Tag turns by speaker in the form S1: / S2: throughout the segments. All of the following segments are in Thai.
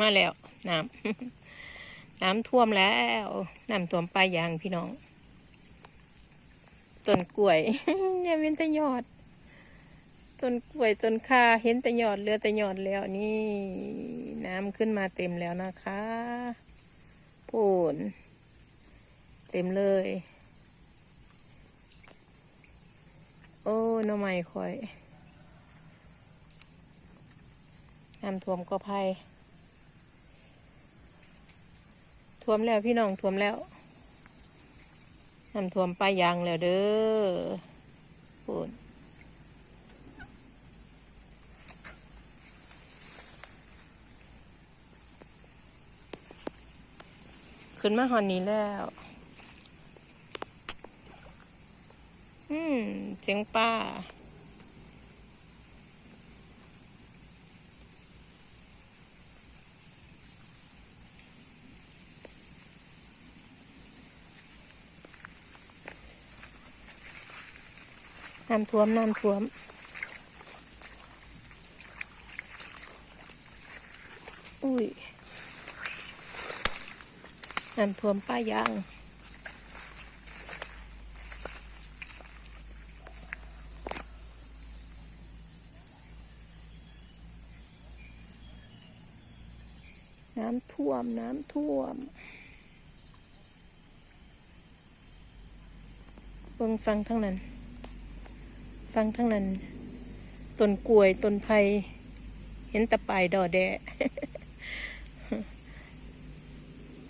S1: มาแล้วน้ำน้ำท่วมแล้วน้ำท่วมปลายยางพี่น้องต้นกล้วยเนี่ยเป็นแต่ยอดต้นกล้วยต้นคาเห็นแต่ยอดเหลือแต่ยอดแล้วนี่น้ำขึ้นมาเต็มแล้วนะคะพูนเต็มเลย โอ้หน้อไม้คอยน้ำท่วมก็ภัย ท่วมแล้วพี่น้องท่วมแล้วน้ำท่วมป้ายยางแล้วเด้อพูนขึ้นมาหอนนี้แล้ว อืมเสียงป้า น้ำท่วม น้ำท่วม อุ้ย น้ำท่วมป้ายางน้ำท่วม น้ำท่วม เบิ่งฟังทั้งนั้น ฟังทั้งนั้นต้นกล้วยต้นไผ่เห็นตะปายดอแดะ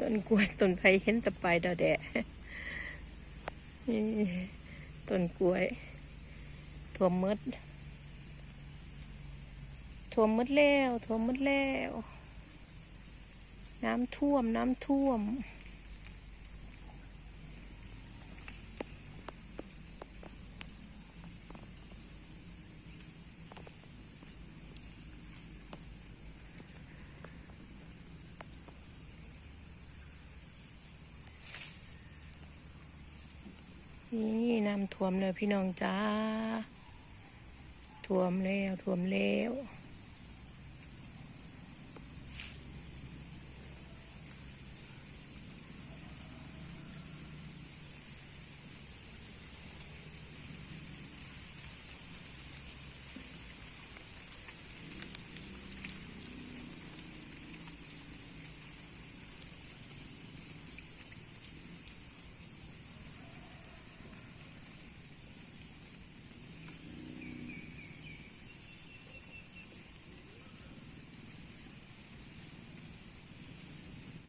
S1: ต้นกล้วยต้นไผ่เห็นตะปายดอแดะนี่ต้นกล้วยท่วมหมดท่วมมดแล้วท่วมมดแล้ว น้ำท่วมน้ำท่วม นี่น้ำท่วมเลยพี่น้องจ้าท่วมแล้วท่วมแล้ว